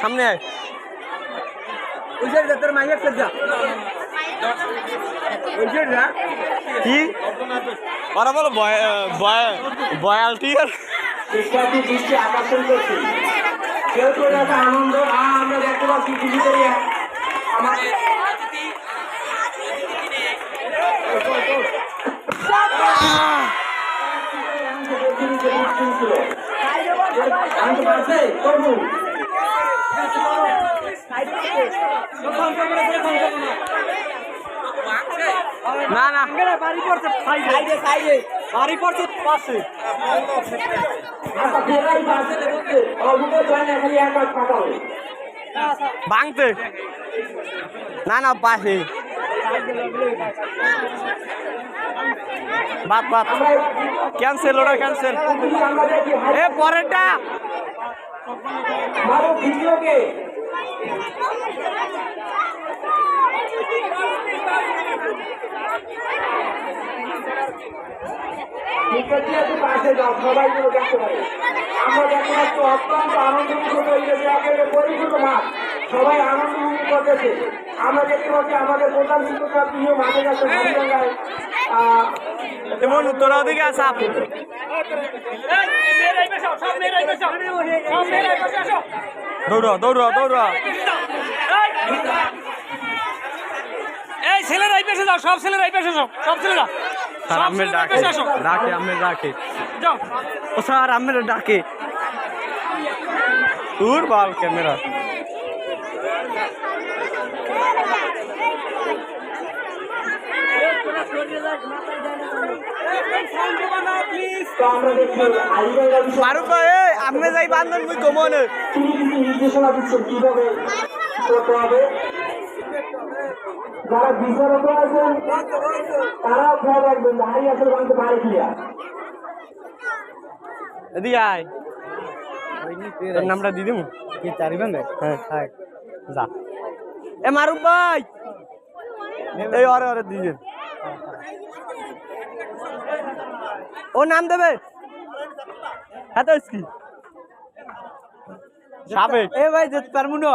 সামনে আয়। কি? ওরা বলো বয়ালটি আর দৃষ্টি আকর্ষণ করছি। কেউ কেউ একটা আনন্দ আহ, আমরা দেখতে পাচ্ছি ডিজিটালি আমাদের আনতে পারছে করব না না। বাড়ি পড়ছে সাইডে। সাইডে বাড়ি পড়ছে পাশে। ভাঙতে। না না পাশে। বাদ বাদ। ক্যান্সেল ওটা ক্যান্সেল। এ পরেরটা। ভিডিওকে। সবাই আমরা মাঠ সবাই করতেছে আমরা আমাদের প্রধান শিক্ষকরা প্রিয় মাঠে যাচ্ছে মাঝগঙ্গায় আহ এমন উত্তর দিকে আসাপ দৌড়। দৌড় এই ছেলেরাই পেছে যাও সব ছেলেরাই পেছে যাও সব ছেলেরা। স্যার আমের ডাকে। ডাকে আমের ডাকে। যাও। ও স্যার ডাকে। দূর বাল ক্যামেরা। আমনে যাই বান্ধন মুই কমনে তিনি কিছু নির্দেশনা দিচ্ছেন কীভাবে করতে হবে? যারা বিচারক আছেন তারাও খেয়াল রাখবেন হারি আসলে ভাঙতে পারে কিনা এদিকে আয়। তোর নামটা দি কি চারিবেন হ্যাঁ। হ্যাঁ যা। এ মারুক ভাই! এই অরে অরে দিবেন ও নাম দেবে? হ্যাঁ তো কি সাবেক। এ ভাই যেতে পারব না।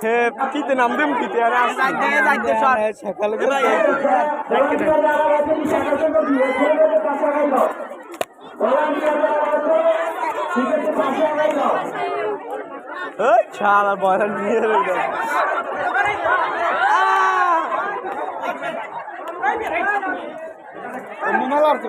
সে কিতে নাম দিম কিতে আর আসতে যাইতে সর। সকালে ওই শালা বড় নিয়ে রইল মাল আর তো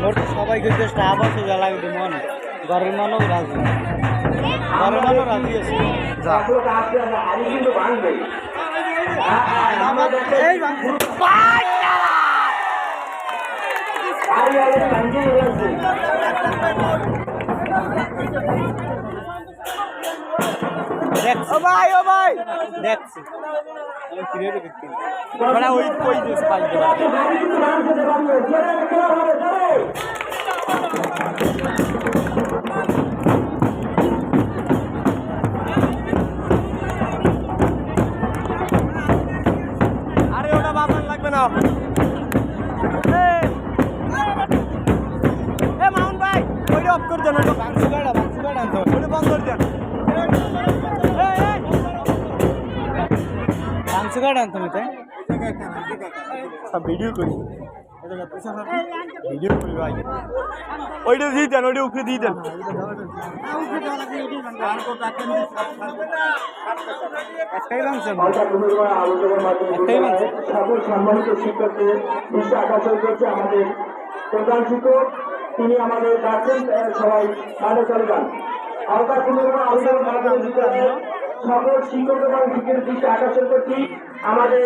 মোর তো সবাই কিন্তু স্টাফ আছে যা লাগবে মন ঘরের মানও রাজি। ঘরের মানও রাজি আছে। যা। দেখছি। ও ভাই ও ভাই। দেখছি। আমি মানে ওই কই দিস পাই জোরে আরে ওটা বাজার লাগবে না। এই, এ মাউন্ট ভাই ওইটা অফ করে দেন বেড়া বাংসি বেড়া। ওইটা বন্ধ করে দেন। বেড়া আনতে হবে তাই? সব ভিডিও করি। ভিডিও করি ভাই। ওইটা দিয়ে দেন ওইটা উপরে দিয়ে দেন। একটাই পুনর্বার আলোচনার মাধ্যমে সকল সম্মানিত শিক্ষকদের দৃষ্টি আকর্ষণ করছে আমাদের প্রধান শিক্ষক তিনি আমাদের ডাকছেন সবাই মাঠে চলে যান সকল শিক্ষক এবং শিক্ষকের দৃষ্টি আকর্ষণ করছি। আমাদের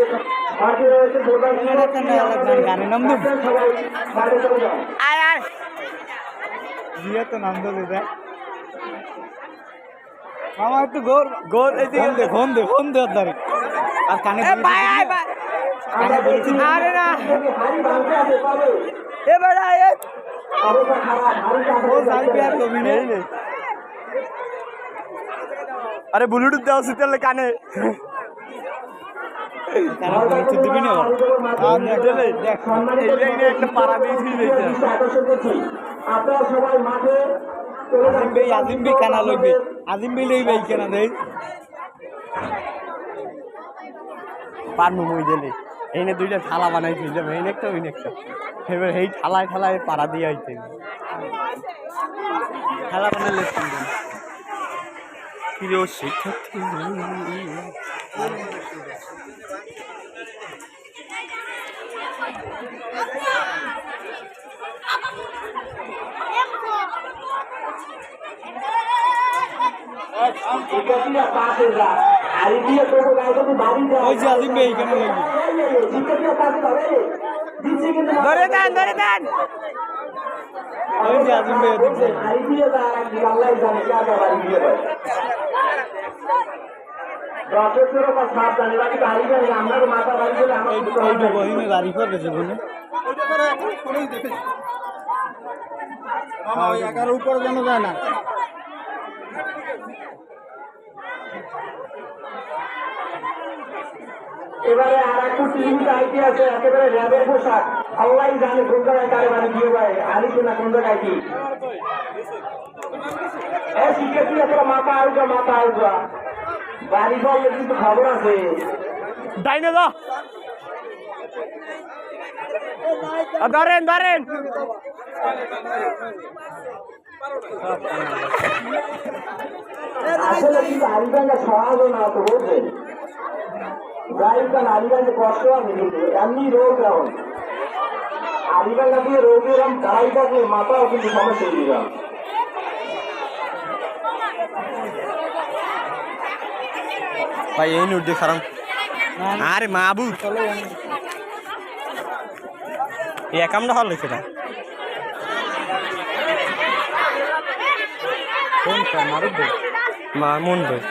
মাঠে রয়েছে সবাই মাঠে চলে যান আয় আয় দিয়ে তো নাম দিতে মামা একটু গোর গোল এই ফোন দে ফোন দে ফোন দে আর কানে আমরা আরে না। এ বেড়া এ ও যাইবি আর কবি নেই। আরে ব্লুটুথ দেওয়া শীতের কানে কানে একটা পাড়া দিয়েছি দেখতে। আকর্ষণ করছি আপনারা সবাই মাঠে আজিম ভাই আজিম ভাই কানা লইবে আজিম ভাই লইবে এই কেনা দেই পারমু মুই দিলে এইনে দুইটা থালা বানাই দিলাম এই একটা ওই একটা এবার এই থালায় থালায় পাড়া দিয়ে আইতে থালা বানালে প্রিয় শিক্ষার্থী ওই যে আজিম ভাই এখানে না। ধরে দেন ধরে দেন আর কি আল্লাহই জানে বাড়ি বা বাকি হাড়ি জানে না, আপনারও মাথা বাড়ি দিলে আমার কিছু এইটু না। বহিমে বাড়ি করে এগারো উপরে যেন যায় না। এবারে আর একটু টিভিতে আইটি আছে একেবারে র্যাবের পোশাক। আল্লাহ জানে কোন জায়গায় কারে বাড়ি দিয়ে ভাই আরি কিনা কোন জায়গায় কি। এ শিখেছি তোরা মাথা আউজা মাথা আউজা বাড়ি বললে কিন্তু খবর আছে। ডাইনে আ, ধরেন ধরেন। আসলে কিন্তু আলিগঞ্জে সহজ না তো বুঝলেন? গাড়িটা আলিগঞ্জে কষ্ট আছে কিন্তু এমনি রোগ এখন আলিগঞ্জ দিয়ে রোগ এরকম গাড়িটা দিয়ে মাথাও কিন্তু সমস্যা হয়ে ভাই, এই নোট দিয়ে খারাপ আরে মাবু এই একামটা হল লিখে না। কোনটা মারুদ মা মন ভাই।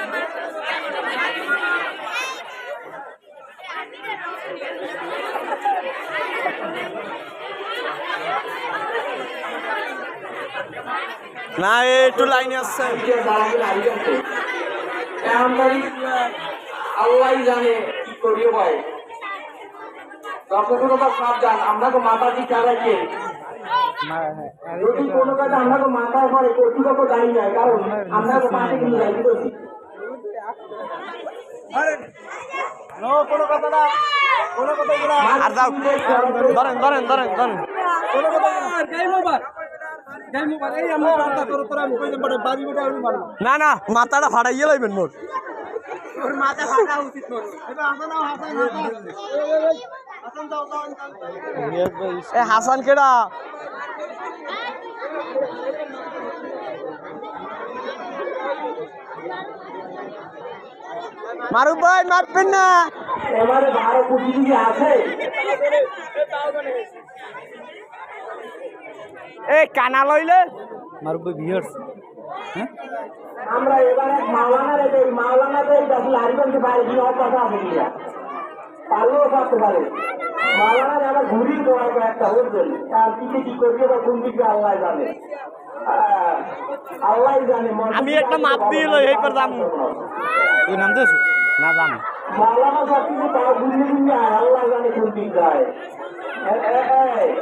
না একটু লাইনে আসছে। আল্লাহ জানে কি করিও ভাই। সাবধান আমরা তো মাথা দিয়ে চালাইছে যদি কোনো কাজে আমরা তো মাথায় পরে কর্তৃপক্ষ দায়ী কারণ আমরা তো মাঠে কিন্তু দায়ী করছি কোনো কথা না কোনো কথা আর ধরেন ধরেন ধরেন ধরেন। কোনো কথা না না মাথাটা ফাটাইয়ে লাইবেন মোট ওর মাথা ফাটা উচিত হাসান কেডা? মারুফ ভাই মারবেন না। এবারে বারো কোটি যদি আছে এ কানা লইলে? মারবে ভিউয়ার্স হ্যাঁ? আমরা এবারে মাওলানা রেখে এই দশ বাইরে অত কথা আছে কিনা পারলেও পারতে পারে। মাওলানা দেওয়ার একটা বুঝলেন দিকে কি করবে বা কোন দিকে আল্লাহ জানে। আল্লাহ জানে আমি একটা মাপ দিয়ে লই, এই করে দাম। তুই নাম দেছো না জানি। মাওলানা সব কিছু তাও বুঝলে বুঝলে আল্লাহ জানে কোন দিক যায়। এ- এ-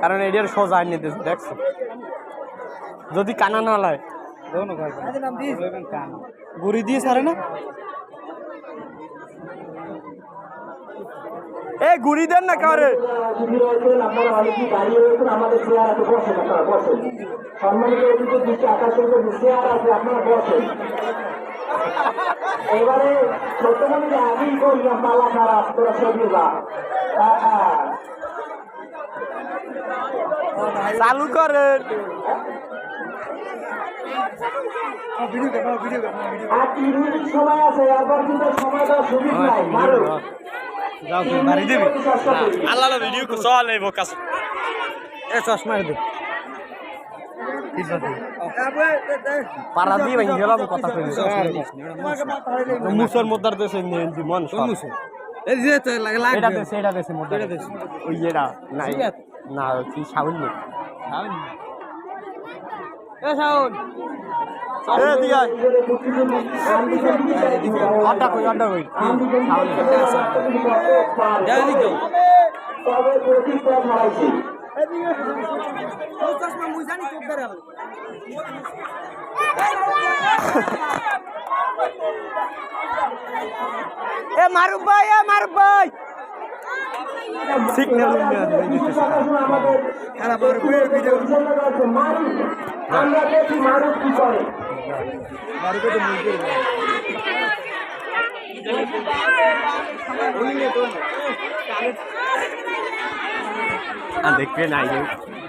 কারণ এইটার সোজা আইনে দিয়েছে দেখছ? যদি কানা না লয়। গুড়ি দিয়ে সারে না। এ গুড়ি দেন না কারে এবারে মনে আগেই করলাম পালা খারাপ তোরা সবই বা চালু করেন আর তিন মিনিট সময় আছে এরপর কিন্তু সময় দেওয়ার সুযোগ নাই মারো যাও তুই বাড়ি দিবি চেষ্টা করি। আল্লাহ ভিডিও চল এই বোকাস এ চশমা দে ভেঙে গেলাম কথা মুসর মোদার দেশে মন এই যে তো লাগ এটা দেশে মোদার ওই এটা না না কি সাউন্ড নেই এ শাওন। আড্ডা কই আড্ডা কই? তবে প্রতিজ্ঞা হারাইছি চশমা মুই জানি চোখ ধরে এ মারুফ ভাই এ মারুফ ভাই। সিগন্যাল আমরা দেখি মানুষ কি করে। দেখবে নাই।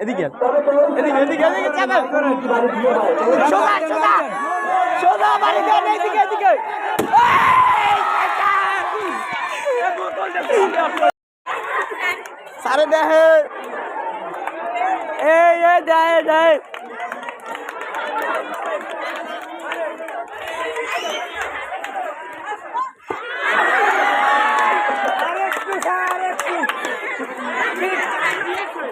এদিকে এদিকে এদিকে এদিকে চাপেন সোজা সোজা। সোজা, বাড়ি দেন এদিকে এদিকে। সারে দেহে। এই এই দেয় দেয়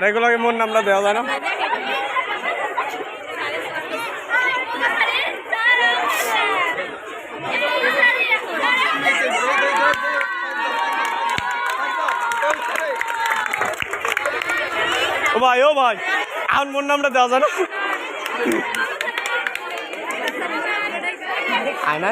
এ সারেগুলোকে মোর নামটা দেওয়া যায় না। ও ভাই ও ভাই এখন মোর নামটা দেওয়া যায় না। আয় না।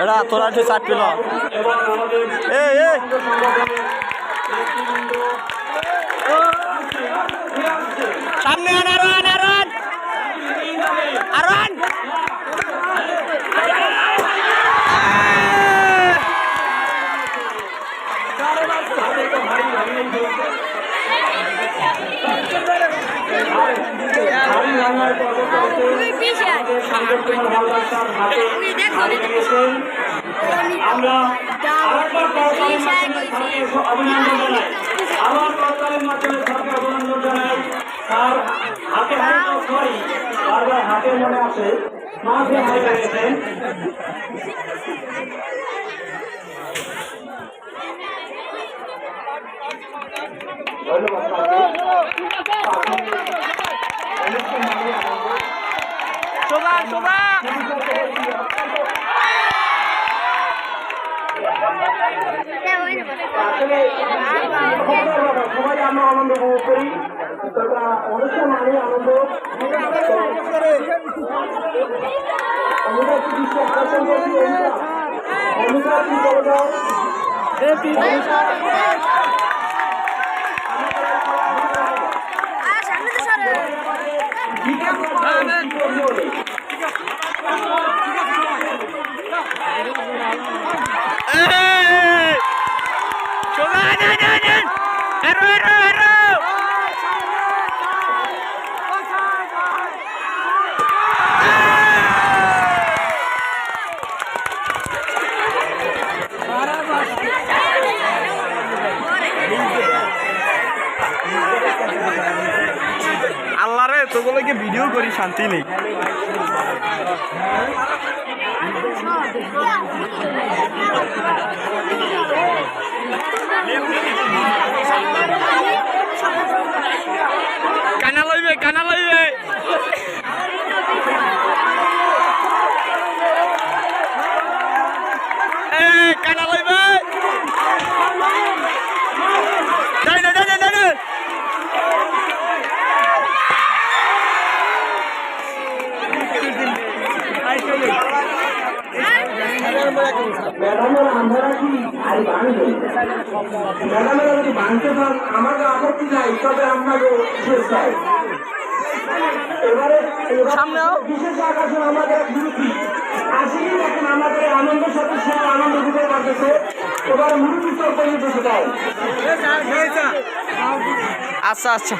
এরা তোরা একটু চাট পেল সামনে আন আরও আন আরও আন আরও আন ভাঙার পর্ব চলছে কুমার হালদার স্যার হাতে হারি ভেঙেছেন আমরা আরেকবার করতালের মাধ্যমে অভিনন্দন জানাই। আবার করতালের মাধ্যমে স্যারকে অভিনন্দন জানাই। স্যার হাতে হাতে সরি বারবার হাতে মনে আছে। মাঝে হাই গেছেন ধন্যবাদ শোভা শোভা সবাই আমরা আনন্দ উপভোগ করি তোমরা অনুষ্ঠান মানে আনন্দ অনুভূতি দৃষ্টি আকর্ষণ করছি অনুভূতি বলে দাও সোজা আন আন আন আন আরও আরও আরও আল্লাহ রে তোগুলোকে ভিডিও করি শান্তি নেই কানা লইবে কানা লইবে এ কানা লইবে নাই নাই নাই নাই নাই ম্যাডামের আমরা কি আর বাঁধবে ম্যাডামের যদি বাঁধতে পান আমাকে আপত্তি নাই তবে আপনাকে শেষ চাই এবারে এবার সামনেও? বিশেষ আকর্ষণ আমাদের মুরুব্বী। আসেই দেখেন আমাদের এই আনন্দের সাথে সে আনন্দ দিতে পারতেছে। এবার চোখ আচ্ছা আচ্ছা।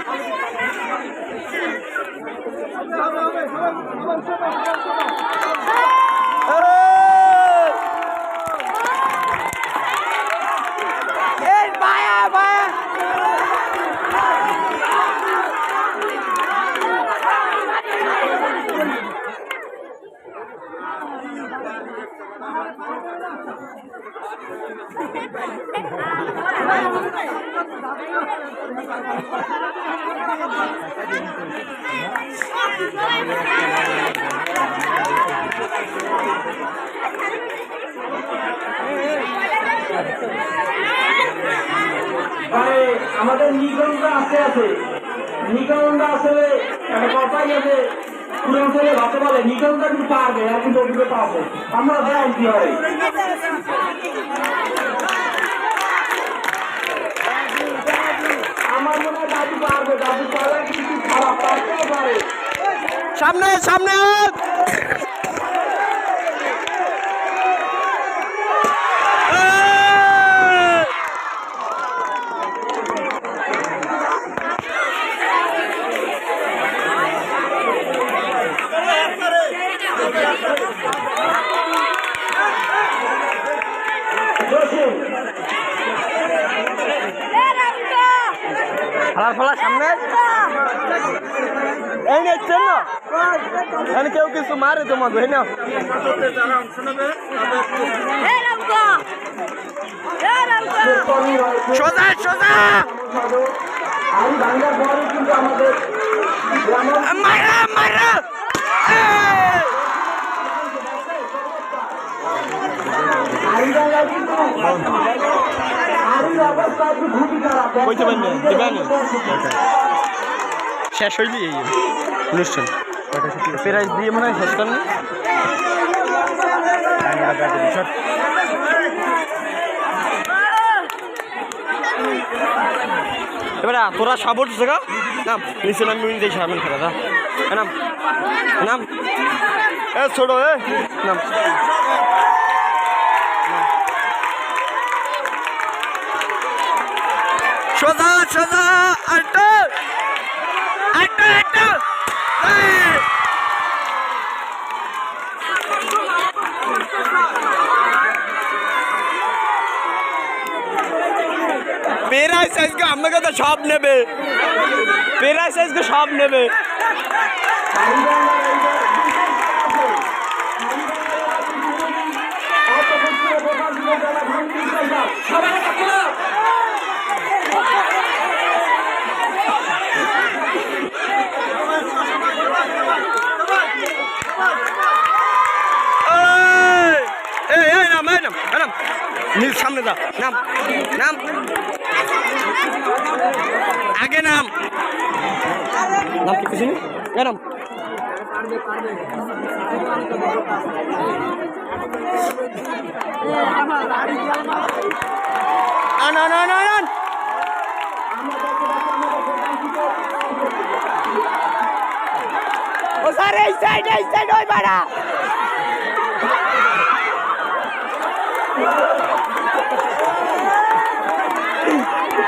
আমাদের নিগমটা আছে আছে। নিগমটা আসলে একটা কথাই আছে পুরোপুরি ভাবতে পারে, নিগমটা কিন্তু পারবে আর কিন্তু আমরা দেয় কি হয় আমার মনে হয় দাদু সামনে সামনে খেলার ফলা সামনে। এই নিচ্ছেন না। এখানে কেউ কিছু মারে তোমাকে এই না সোজা সোজা। মারা মারা আইন ভাঙ্গার কিন্তু আইন অবস্থা একটু খুবই খারাপ না, শেষ হইলি এই অনুষ্ঠান? দিয়ে মনে হয় শেষ করেন এবারে তোরা উঠছে গা? নাম নিচে নাম মিনি দিয়ে সামনে খেলা নাম। নাম। এ ছোড়ো এ। নাম। सदा साइज़ का ने बे पेरा साइज़ का शॉप ने बे সামনে যা নাম নাম। আগে নাম। নাম কি কিছু নাম। আন আন আন আন আন। ও স্যার, এই সাইড এই সাইড ওই বাড়া এই এই এই এই আমরা দেখি